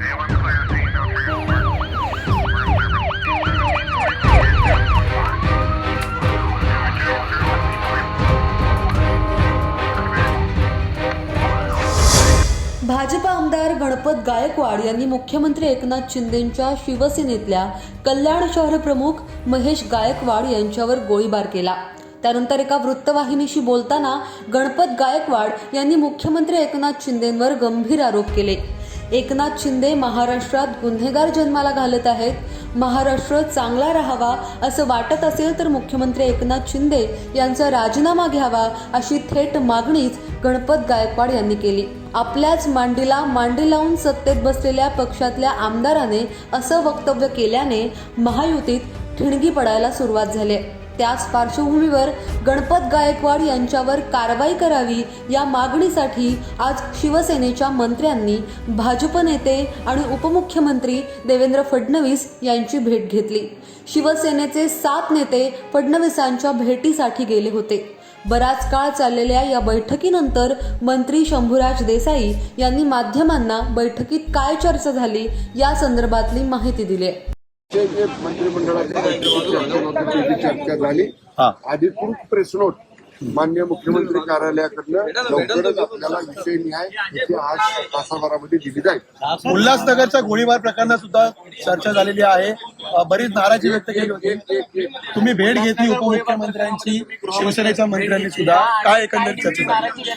भाजप आमदार गणपत गायकवाड यांनी मुख्यमंत्री एकनाथ शिंदेंच्या शिवसेनेतल्या कल्याण शहर प्रमुख महेश गायकवाड यांच्यावर गोळीबार केला. त्यानंतर एका वृत्तवाहिनीशी बोलताना गणपत गायकवाड यांनी मुख्यमंत्री एकनाथ शिंदेंवर गंभीर आरोप केले. एकनाथ शिंदे महाराष्ट्रात गुन्हेगार जन्माला घालत आहेत. महाराष्ट्र चांगला राहावा असं वाटत असेल तर मुख्यमंत्री एकनाथ शिंदे यांचा राजीनामा घ्यावा अशी थेट मागणीच गणपत गायकवाड यांनी केली. आपल्याच मांडीला मांडी लावून सत्तेत बसलेल्या पक्षातल्या आमदाराने असं वक्तव्य केल्याने महायुतीत ठिणगी पडायला सुरुवात झाली त्याच पार्श्वभूमीवर गणपत गायकवाड यांच्यावर कारवाई करावी या मागणीसाठी आज शिवसेनेच्या मंत्र्यांनी भाजप नेते आणि उपमुख्यमंत्री देवेंद्र फडणवीस यांची भेट घेतली. शिवसेनेचे सात नेते फडणवीसांच्या भेटीसाठी गेले होते. बराच काळ चाललेल्या या बैठकीनंतर मंत्री शंभूराज देसाई यांनी माध्यमांना बैठकीत काय चर्चा झाली या संदर्भातली माहिती दिली आहे. जे जे मंत्रिमंडळाच्या बैठकीत चर्चा नव्हती त्याची चर्चा झाली. हा. अधिकृत प्रेस नोट मान्य मुख्यमंत्री कार्यालयाकडनं लवकरच आपल्याला विषय न्याय याची आज तासाभरामध्ये दिली जाईल. उल्हासनगरच्या गोळीबार प्रकरणात सुद्धा चर्चा झालेली आहे. बरीच नाराजी व्यक्त केली होती. तुम्ही भेट घेतली उपमुख्यमंत्र्यांची शिवसेनेच्या मंत्र्यांनी सुद्धा. काय एकंदरीत चर्चा झाली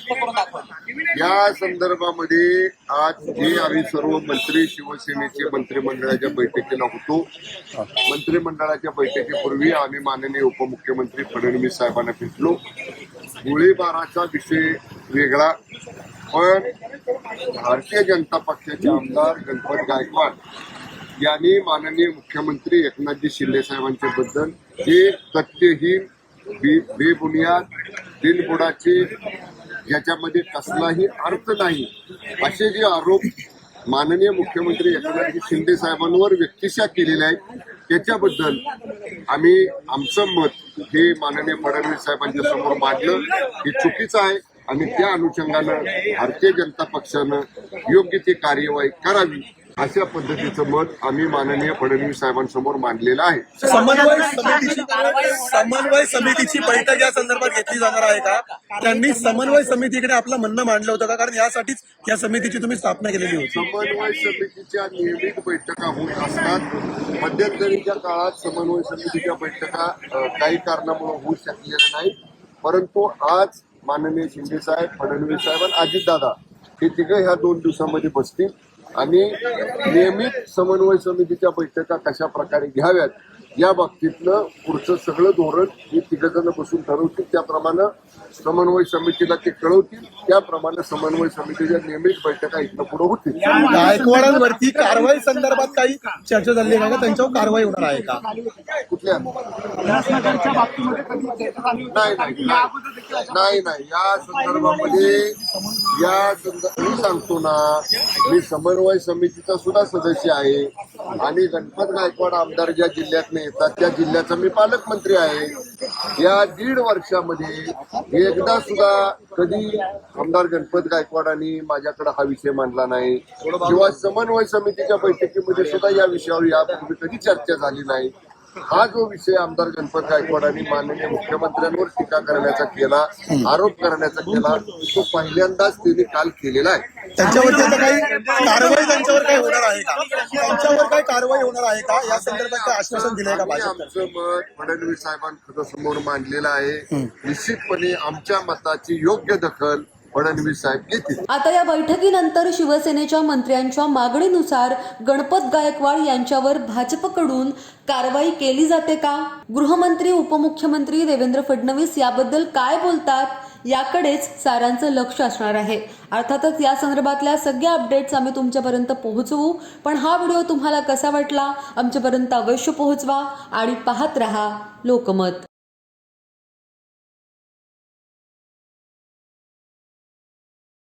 या संदर्भामध्ये आज जे आम्ही सर्व मंत्री शिवसेनेचे मंत्रिमंडळाच्या बैठकीला होतो मंत्रिमंडळाच्या बैठकीपूर्वी आम्ही माननीय उपमुख्यमंत्री फडणवीस साहेबांना भेटलो. गोळीबाराचा विषय वेगळा पण भारतीय जनता पक्षाचे आमदार गणपत गायकवाड यांनी माननीय मुख्यमंत्री एकनाथजी शिंदे साहेबांच्या बद्दल हे तथ्यहीन बे बेबुनियाद बिनबुडाचे याच्यामध्ये कसलाही अर्थ नाही असे जे आरोप माननीय मुख्यमंत्री एकनाथजी शिंदे साहेबांवर व्यक्तिशा केलेले आहेत त्याच्याबद्दल आम्ही आमचं मत हे माननीय फडणवीस साहेबांच्या समोर मांडलं. हे चुकीचं आहे आणि त्या अनुषंगानं भारतीय जनता पक्षानं योग्य ती कार्यवाही करावी. अशा पद्धतीचं मत आम्ही माननीय फडणवीस साहेबांसमोर मांडलेलं आहे. समन्वय समितीची समन्वय समितीची बैठक या संदर्भात घेतली जाणार आहे का? त्यांनी समन्वय समितीकडे आपलं म्हणणं मांडलं होतं का? कारण यासाठीच या समितीची तुम्ही स्थापना केलेली होती. समन्वय समितीच्या नियमित बैठका होत असतात. मध्यंतरीच्या काळात समन्वय समितीच्या बैठका काही कारणामुळे होऊ शकलेल्या नाही परंतु आज माननीय शिंदे साहेब फडणवीस साहेब आणि अजितदादा हे तिघं ह्या दोन दिवसामध्ये बसतील. आणि नियमित समन्वय समितीच्या बैठका कशा प्रकारे घ्याव्यात या बाबतीतलं पुढचं सगळं धोरण हे तिघं जण बसून ठरवतील. त्याप्रमाणे समन्वय समितीला ते कळवतील. त्याप्रमाणे समन्वय समितीच्या नियमित बैठका इथनं पुढे होतील. गायकवाडांवरती कारवाई संदर्भात काही चर्चा झाली आहे का? त्यांच्यावर कारवाई होणार आहे का? कुठल्या? नाही नाही नाही. नाही या संदर्भामध्ये या संदर्भ मी सांगतो ना मी समन्वय समितीचा सुद्धा सदस्य आहे आणि गणपत गायकवाड आमदार ज्या जिल्ह्यातनं येतात. त्या जिल्ह्याचा मी पालकमंत्री आहे. या दीड वर्षामध्ये एकदा सुद्धा कधी आमदार गणपत गायकवाडांनी माझ्याकडे हा विषय मांडला नाही. किंवा समन्वय समितीच्या बैठकीमध्ये सुद्धा या विषयावर यापूर्वी कधी चर्चा झाली नाही. हा जो विषय आमदार गणपत गायकवाडांनी माननीय मुख्यमंत्र्यांवर टीका करण्याचा केला आरोप करण्याचा केला तो पहिल्यांदाच त्यांनी काल केलेला आहे. त्यांच्यावरती आता काही कारवाई त्यांच्यावर काय होणार आहे का? त्यांच्यावर काय कारवाई होणार आहे का? या संदर्भात काय आश्वासन दिलंय का आम्ही आमचं मत फडणवीस साहेबांकडे समोर मांडलेलं आहे. निश्चितपणे आमच्या मताची योग्य दखल फडणवीस साहेब घेतील आता या बैठकीनंतर शिवसेनेच्या मंत्र्यांच्या मागणीनुसार गणपत गायकवाड यांच्यावर भाजपकडून कारवाई केली जाते का? गृहमंत्री उपमुख्यमंत्री देवेंद्र फडणवीस याबद्दल काय बोलतात? याकडेच सारांचं लक्ष असणार आहे. अर्थातच या संदर्भातल्या सगळ्या अपडेट्स आम्ही तुमच्यापर्यंत पोहोचवू. पण हा व्हिडिओ तुम्हाला कसा वाटला? आमच्यापर्यंत अवश्य पोहोचवा आणि पाहत रहा लोकमत.